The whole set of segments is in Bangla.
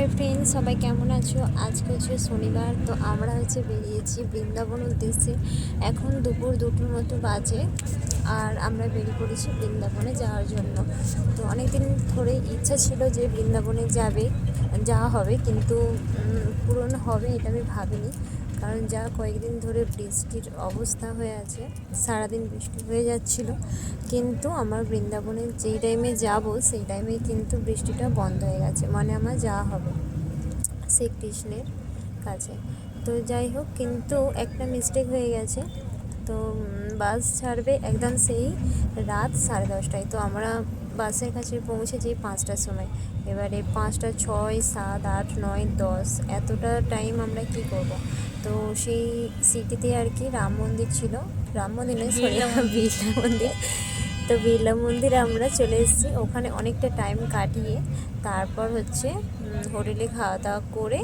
হাই ফ্রেন্ড, সবাই কেমন আছো? আজকে হচ্ছে শনিবার, তো আমরা হচ্ছে বেরিয়েছি বৃন্দাবন উদ্দেশ্যে। এখন দুপুর দুটোর মতো বাজে, আর আমরা বেরিয়ে পড়েছি বৃন্দাবনে যাওয়ার জন্য। তো অনেক দিন ধরে ইচ্ছা ছিল যে বৃন্দাবনে যাবে, যাওয়া হবে, কিন্তু পূরণ হবে এটা আমি ভাবিনি। কারণ যা কয়েকদিন ধরে বৃষ্টির অবস্থা হয়ে আছে, সারাদিন বৃষ্টি হয়ে যাচ্ছিল, কিন্তু আমার বৃন্দাবনে যেই টাইমে যাব, সেই টাইমে কিন্তু বৃষ্টিটা বন্ধ হয়ে গেছে মানে আমার যাওয়া হবে শ্রীকৃষ্ণের কাছে। তো যাই হোক, কিন্তু একটা মিস্টেক হয়ে গেছে, তো বাস ছাড়বে একদম সেই রাত সাড়ে দশটায়, তো আমরা বাসের কাছে পৌঁছে পৌঁছেছি পাঁচটার সময়। এবারে পাঁচটা ছয় সাত আট নয় দশ এতটা টাইম আমরা কি করব? তো সেই সিটিতে আর কি রাম মন্দির ছিল। রাম মন্দির নয় সরি বিড়লা মন্দির। তো বিড়লা মন্দিরে আমরা চলে এসেছি। ওখানে অনেকটা টাইম কাটিয়ে তারপর হচ্ছে হোটেলে খাওয়া দাওয়া করে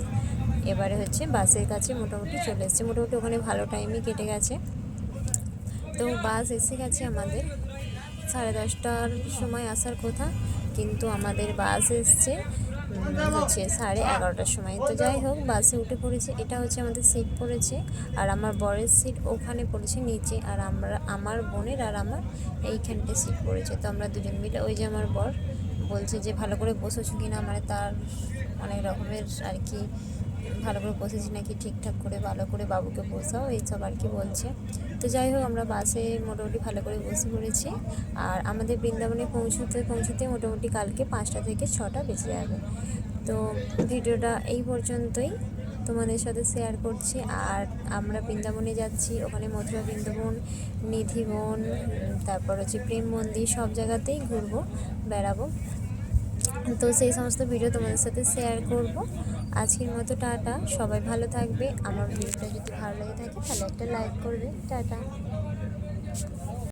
এবারে হচ্ছে বাসের কাছে মোটামুটি চলে এসেছে। মোটামুটি ওখানে ভালো টাইমই কেটে গেছে। তো বাস এসে গেছে আমাদের। সাড়ে দশটার সময় আসার কথা, কিন্তু আমাদের বাস এসছে হচ্ছে সাড়ে এগারোটার সময়। তো যাই হোক, বাসে উঠে পড়েছে। এটা হচ্ছে আমাদের সিট পড়েছে, আর আমার বরের সিট ওখানে পড়েছে, নিচে। আর আমরা, আমার বোনের আর আমার এইখানটা সিট পড়েছে। তো আমরা দুজন মিলে, ওই যে আমার বর বলছে যে, ভালো করে বসেছো কিনা? মানে তার অনেক রকমের আর কি ভালো করে বসেছি নাকি ঠিকঠাক করে, ভালো করে বাবুকে বসাও এইসব আর কি বলছে। তো যাই হোক, আমরা বাসে মোটামুটি ভালো করে বসে পড়েছি। আর আমাদের বৃন্দাবনে পৌঁছতে পৌঁছতে মোটামুটি কালকে পাঁচটা থেকে ছটা বেজে যাবে। তো ভিডিওটা এই পর্যন্তই। তোমাদের সাথে শেয়ার করছি। আর আমরা বৃন্দাবনে যাচ্ছি, ওখানে মথুরা বৃন্দাবন, নিধিবন তারপর হচ্ছে প্রেম মন্দির, সব জায়গাতেই ঘুরবো, বেড়াবো। তো সেই সমস্ত ভিডিও তোমাদের সাথে শেয়ার করব। আজকের মতো টাটা, সবাই ভালো থাকবে। আমার ভিডিওটা যদি ভালো লেগে থাকে, তাহলে একটা লাইক করবে। টাটা।